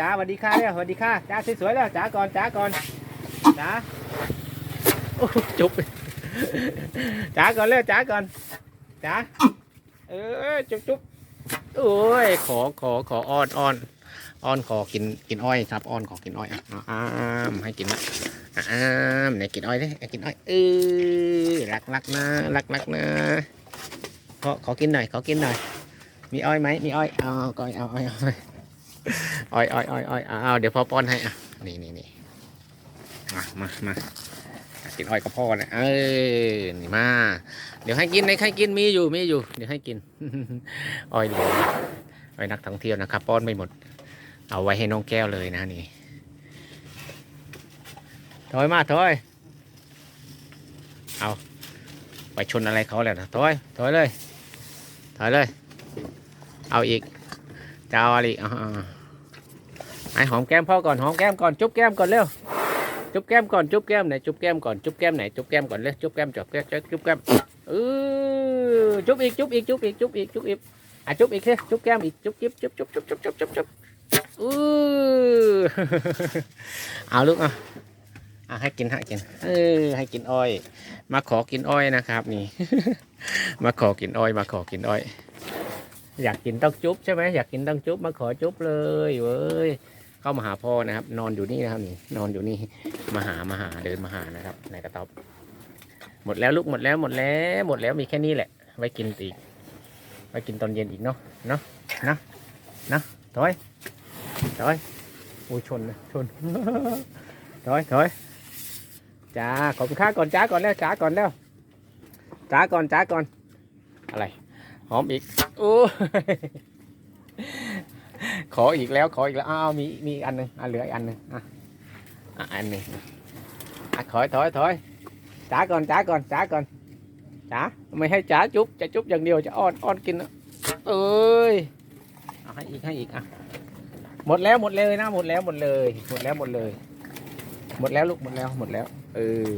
จ๋าสวัสดีค่ะเร็วสวัสดีค่ะจ๋าสวยๆแล้วจ๋าก่อนจ๋าก่อนจ๋าโอ้จุ๊บจ๋าก่อนเร็วจ๋าก่อนจ๋าเออจุ๊บจุ๊บโอ้ยขอขอขออ้อนอ้อนอ้อนขอกินกินอ้อยครับอ้อนขอกินอ้อยอะอะอ้ามให้กินละอะอ้ามไหนกินอ้อยดิอะกินอ้อยเออรักรักนะรักรักนะขอขอกินหน่อยขอกินหน่อย มีอ้อยไหมมีอ้อยเอาก้อยเอาอ้อยเอ้อยอ้อยอ้อยอ้อยอ้อยเอาเดี๋ยวพ่อป้อนให้อะนี่นี่นี่มามามากินอ้อยกับพ่อนะเออนี่มา เดี๋ยวให้กินให้กินมีอยู่มีอยู่ เดี๋ยวให้กินอ้อยดีอ้อยนักท่องเที่ยวนะครับ ป้อนไม่หมด เอาไว้ให้น้องแก้วเลยนะนี่ถอยมาถอยเอาไปชนอะไรเขาแล้วนะถอยถอยเลยถอยเลย เอาอีก จะเอาอะไรอ่าไอหอมแก้มพ่อก่อนหอมแก้มก่อนจุ๊บแก้มก่อนเร็วจุ๊บแก้มก่อนจุ๊บแก้มไหนจุ๊บแก้มก่อนจุ๊บแก้มไหนจุ๊บแก้มก่อนเร็วจุ๊บแก้มจบแก้มจุ๊บแก้มเออจุ๊บอีกจุ๊บอีกจุ๊บอีกจุ๊บอีกจุ๊บอีกอะจุ๊บอีกสิจุ๊บแก้มอีกจุ๊บจิ๊บจุ๊บจุ๊บจุ๊บจุ๊บจุ๊บจุ๊บจุ๊บอือเอาลูกอะอะให้กินให้กินเออให้กินอ้อย มาขอกินอ้อยนะครับ นี่ มาขอกินอ้อย มาขอกินอ้อย อยากกินต้องจุ๊บใช่ไหมอยากกินต้องจุ๊บมาขอจุ๊บเลยเว้ยเข้ามาหาพ่อนะครับ นอนอยู่นี่นะครับนี่นอนอยู่นี่มาหามาหาเดินมาหานะครับในกระต๊อบหมดแล้วลูกหมดแล้วหมดแล้วหมดแล้วมีแค่นี้แหละ ไว้กินอีกไว้กินตอนเย็นอีกเนาะเนาะเนาะเนาะถอยถอยอุ้ยชนนะชนถอยถอยจ้าขอบคุณค่าก่อนจ้าก่อนแล้วจ้าก่อนแล้วจ้าก่อนจ้าก่อนอะไร หอมอีกโอ้ขออีกแล้วขออีกแล้วอ้าวมีมีอันหนึ่งอะเหลืออีกอันหนึ่งอะอันนี้อะถอยถอยถอยจ๋าก่อนจ๋าก่อนจ๋าก่อนจ๋าไม่ให้จ๋าจุ๊บจะจุ๊บอย่างเดียวจะอ้อนอ้อนกินเอ้ยเอาให้อีกให้อีกอะหมดแล้วหมดเลยนะหมดแล้วหมดเลย หมดแล้วหมดเลย หมดแล้วลูกหมดแล้วหมดแล้ว เออ